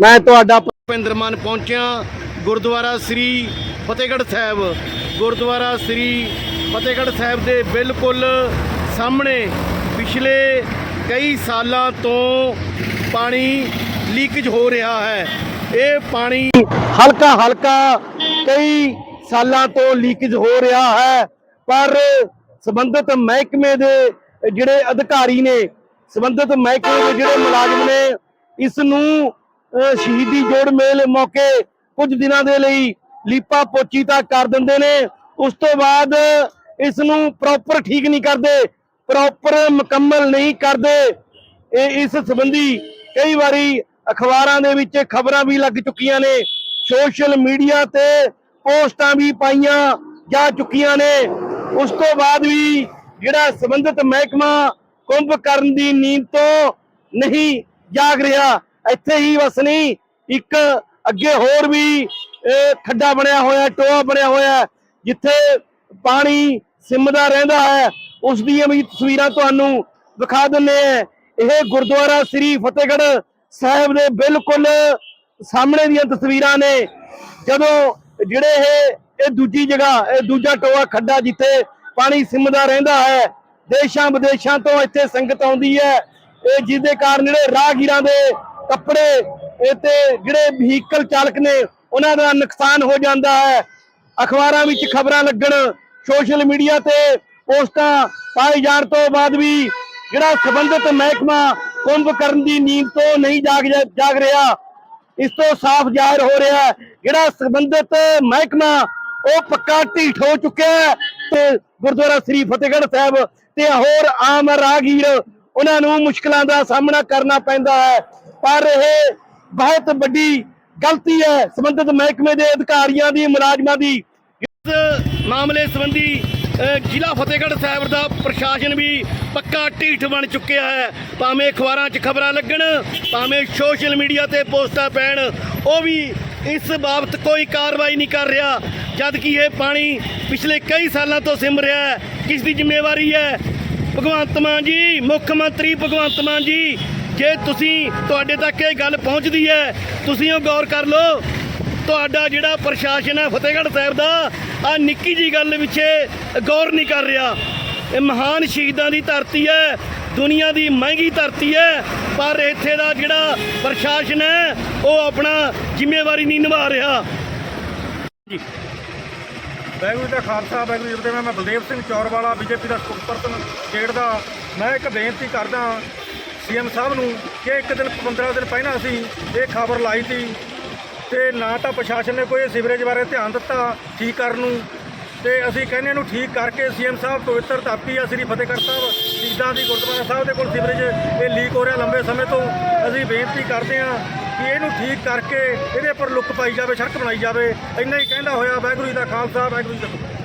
ਮੈਂ ਤੁਹਾਡਾ ਭੁਪਿੰਦਰ ਮਾਨ ਪਹੁੰਚਿਆ। ਗੁਰਦੁਆਰਾ ਸ੍ਰੀ ਫਤਿਹਗੜ੍ਹ ਸਾਹਿਬ। ਗੁਰਦੁਆਰਾ ਸ੍ਰੀ ਫਤਿਹਗੜ੍ਹ ਸਾਹਿਬ ਦੇ ਬਿਲਕੁਲ ਸਾਹਮਣੇ ਪਿਛਲੇ ਕਈ ਸਾਲਾਂ ਤੋਂ ਪਾਣੀ ਲੀਕੇਜ ਹੋ ਰਿਹਾ ਹੈ। ਇਹ ਪਾਣੀ ਹਲਕਾ ਹਲਕਾ ਕਈ ਸਾਲਾਂ ਤੋਂ ਲੀਕੇਜ ਹੋ ਰਿਹਾ ਹੈ। ਪਰ ਸੰਬੰਧਿਤ ਮਹਿਕਮੇ ਦੇ ਜਿਹੜੇ ਅਧਿਕਾਰੀ ਨੇ, ਸੰਬੰਧਿਤ ਮਹਿਕਮੇ ਦੇ ਜਿਹੜੇ ਮੁਲਾਜ਼ਮ ਨੇ, ਇਸ ਨੂੰ ਸ਼ਹੀਦੀ ਜੋੜ ਮੇਲ ਮੌਕੇ ਕੁਝ ਦਿਨਾਂ ਦੇ ਲਈ ਲੀਪਾ ਪੋਚੀ ਤਾਂ ਕਰ ਦਿੰਦੇ ਨੇ। ਉਸ ਤੋਂ ਬਾਅਦ ਇਸ ਨੂੰ ਪ੍ਰੋਪਰ ਠੀਕ ਨਹੀਂ ਕਰਦੇ ਪ੍ਰੋਪਰ ਮੁਕੰਮਲ ਨਹੀਂ ਕਰਦੇ। ਇਹ ਇਸ ਸੰਬੰਧੀ ਕਈ ਵਾਰੀ ਅਖਬਾਰਾਂ ਦੇ ਵਿੱਚ ਖਬਰਾਂ ਵੀ ਲੱਗ ਚੁੱਕੀਆਂ ਨੇ, ਸੋਸ਼ਲ ਮੀਡੀਆ ਤੇ ਪੋਸਟਾਂ ਵੀ ਪਾਈਆਂ ਜਾ ਚੁੱਕੀਆਂ ਨੇ। ਉਸ ਤੋਂ ਬਾਅਦ ਵੀ ਜਿਹੜਾ ਸੰਬੰਧਿਤ ਮਹਿਕਮਾ ਕੁੰਭ ਕਰਨ ਦੀ ਨੀਂਦ ਤੋਂ ਨਹੀਂ ਜਾਗ ਰਿਹਾ। ਇੱਥੇ ਹੀ ਬਸ ਨਹੀਂ ਇੱਕ ਅੱਗੇ ਹੋਰ ਵੀ ਖੱਡਾ ਬਣਿਆ ਹੋਇਆ, ਟੋਆ ਬਣਿਆ ਹੋਇਆ, ਜਿੱਥੇ ਪਾਣੀ ਸਿਮਦਾ ਰਹਿੰਦਾ ਹੈ, ਉਸ ਦੀਆਂ ਵੀ ਤਸਵੀਰਾਂ ਤੁਹਾਨੂੰ ਵਿਖਾ ਦਿੰਨੇ ਆ ਇਹ ਗੁਰਦੁਆਰਾ ਸ੍ਰੀ ਫਤਿਹਗੜ੍ਹ ਸਾਹਿਬ ਦੇ ਬਿਲਕੁਲ ਸਾਹਮਣੇ ਦੀਆਂ ਤਸਵੀਰਾਂ ਨੇ। ਜਦੋਂ ਜਿਹੜੇ ਇਹ ਇਹ ਦੂਜੀ ਜਗ੍ਹਾ, ਇਹ ਦੂਜਾ ਟੋਆ, ਖੱਡਾ ਜਿੱਥੇ ਪਾਣੀ ਸਿਮਦਾ ਰਹਿੰਦਾ ਹੈ ਦੇਸ਼ਾਂ ਵਿਦੇਸ਼ਾਂ ਤੋਂ ਇੱਥੇ ਸੰਗਤ ਆਉਂਦੀ ਹੈ। ਇਹ ਜਿਹਦੇ ਕਾਰਨ ਜਿਹੜੇ ਰਾਹਗੀਰਾਂ ਦੇ ਕੱਪੜੇ ਤੇ ਜਿਹੜੇ ਵਹੀਕਲ ਚਾਲਕ ਨੇ, ਉਹਨਾਂ ਦਾ ਨੁਕਸਾਨ ਹੋ ਜਾਂਦਾ ਹੈ। ਅਖਬਾਰਾਂ ਵਿੱਚ ਖਬਰਾਂ ਲੱਗਣ ਸੋਸ਼ਲ ਮੀਡੀਆ ਤੇ ਪੋਸਟਾਂ ਪਾਏ ਜਾਣ ਤੋਂ ਬਾਅਦ ਵੀ ਜਿਹੜਾ ਸੰਬੰਧਿਤ ਮਹਿਕਮਾ ਕੁੰਭ ਕਰਨ ਦੀ ਨੀਂਦ ਤੋਂ ਨਹੀਂ ਜਾਗ ਜਾਗ ਰਿਹਾ, ਇਸ ਤੋਂ ਸਾਫ਼ ਜ਼ਾਹਿਰ ਹੋ ਰਿਹਾ ਹੈ। ਜਿਹੜਾ ਸੰਬੰਧਿਤ ਮਹਿਕਮਾ, ਉਹ ਪੱਕਾ ਢੀਠ ਹੋ ਚੁੱਕਿਆ ਹੈ ਤੇ ਗੁਰਦੁਆਰਾ ਸ੍ਰੀ ਫਤਿਹਗੜ੍ਹ ਸਾਹਿਬ ਤੇ ਹੋਰ ਆਮ ਰਾਹਗੀਰ, ਉਹਨਾਂ ਨੂੰ ਮੁਸ਼ਕਲਾਂ ਦਾ ਸਾਹਮਣਾ ਕਰਨਾ ਪੈਂਦਾ ਹੈ। ਪਰ ਇਹ ਬਹੁਤ ਵੱਡੀ ਗਲਤੀ ਹੈ। ਸੰਬੰਧਿਤ ਮਹਿਕਮੇ ਦੇ ਅਧਿਕਾਰੀਆਂ ਦੀ, ਮੁਲਾਜ਼ਮਾਂ ਦੀ। ਇਸ ਮਾਮਲੇ ਸੰਬੰਧੀ ਜ਼ਿਲ੍ਹਾ ਫਤਿਹਗੜ੍ਹ ਸਾਹਿਬ ਦਾ ਪ੍ਰਸ਼ਾਸਨ ਵੀ ਪੱਕਾ ਢੀਠ ਬਣ ਚੁੱਕਿਆ ਹੈ। ਭਾਵੇਂ ਅਖਬਾਰਾਂ 'ਚ ਖਬਰਾਂ ਲੱਗਣ, ਭਾਵੇਂ ਸੋਸ਼ਲ ਮੀਡੀਆ ਤੇ ਪੋਸਟਾਂ ਪੈਣ, ਉਹ ਵੀ ਇਸ ਬਾਬਤ ਕੋਈ ਕਾਰਵਾਈ ਨਹੀਂ ਕਰ ਰਿਹਾ। ਜਦ ਕਿ ਇਹ ਪਾਣੀ ਪਿਛਲੇ ਕਈ ਸਾਲਾਂ ਤੋਂ ਸਿਮ ਰਿਹਾ ਹੈ, ਕਿਸ ਦੀ ਜ਼ਿੰਮੇਵਾਰੀ ਹੈ? ਭਗਵੰਤ ਮਾਨ ਜੀ, ਮੁੱਖ ਮੰਤਰੀ ਭਗਵੰਤ ਮਾਨ ਜੀ ਜੇ ਤੁਸੀਂ ਤੁਹਾਡੇ ਤੱਕ ਇਹ ਗੱਲ ਪਹੁੰਚਦੀ ਹੈ, ਤੁਸੀਂ ਉਹ ਗੌਰ ਕਰ ਲਓ। ਤੁਹਾਡਾ ਜਿਹੜਾ ਪ੍ਰਸ਼ਾਸਨ ਹੈ ਫਤਿਹਗੜ੍ਹ ਸਾਹਿਬ ਦਾ, ਆ ਨਿੱਕੀ ਜੀ ਗੱਲ ਪਿੱਛੇ ਗੌਰ ਨਹੀਂ ਕਰ ਰਿਹਾ। ਇਹ ਮਹਾਨ ਸ਼ਹੀਦਾਂ ਦੀ ਧਰਤੀ ਹੈ, ਦੁਨੀਆ ਦੀ ਮਹਿੰਗੀ ਧਰਤੀ ਹੈ, ਪਰ ਇੱਥੇ ਦਾ ਜਿਹੜਾ ਪ੍ਰਸ਼ਾਸਨ ਹੈ, ਉਹ ਆਪਣਾ ਜ਼ਿੰਮੇਵਾਰੀ ਨਹੀਂ ਨਿਭਾ ਰਿਹਾ। ਜੀ। ਵਾਹਿਗੁਰੂ ਜੀ ਦਾ ਖਾਲਸਾ, ਵਾਹਿਗੁਰੂ ਜੀ ਕੀ ਮੈਂ ਬਲਦੇਵ ਸਿੰਘ ਚੌਰਵਾਲਾ, ਬੀਜੇਪੀ ਦਾ ਸਪੋਕਸਪਰਸਨ ਸਟੇਟ ਦਾ। ਮੈਂ ਇੱਕ ਬੇਨਤੀ ਕਰਦਾ ਸੀਐਮ ਸਾਹਿਬ ਨੂੰ ਕਿ ਇੱਕ ਦਿਨ 15 ਦਿਨ ਪਹਿਲਾਂ ਅਸੀਂ ਇਹ ਖਬਰ ਲਾਈ ਸੀ ਤੇ ਨਾ ਤਾਂ ਪ੍ਰਸ਼ਾਸਨ ਨੇ ਕੋਈ ਸੀਵਰੇਜ ਬਾਰੇ ਧਿਆਨ ਦਿੱਤਾ ਠੀਕ ਕਰਨ ਨੂੰ ਤੇ ਅਸੀਂ ਕਹਿੰਦੇ ਇਹਨੂੰ ਠੀਕ ਕਰਕੇ ਸੀਐਮ ਸਾਹਿਬ ਪਵਿੱਤਰ ਧਰਤੀ ਆ, ਸ੍ਰੀ ਫਤਿਹਗੜ੍ਹ ਸਾਹਿਬ, ਸ਼ਹੀਦਾਂ ਦੀ ਗੁਰਦੁਆਰਾ ਸਾਹਿਬ ਦੇ ਕੋਲ ਸੀਵਰੇਜ ਇਹ ਲੀਕ ਹੋ ਰਿਹਾ ਲੰਬੇ ਸਮੇਂ ਤੋਂ। ਅਸੀਂ ਬੇਨਤੀ ਕਰਦੇ ਹਾਂ ਕਿ ਇਹਨੂੰ ਠੀਕ ਕਰਕੇ ਇਹਦੇ ਉੱਪਰ ਲੁੱਕ ਪਾਈ ਜਾਵੇ, ਸੜਕ ਬਣਾਈ ਜਾਵੇ। ਇੰਨਾ ਹੀ ਕਹਿੰਦਾ ਹੋਇਆ ਵਾਹਿਗੁਰੂ ਜੀ ਦਾ ਖਾਲਸਾ, ਵਾਹਿਗੁਰੂ ਜੀ ਦਾ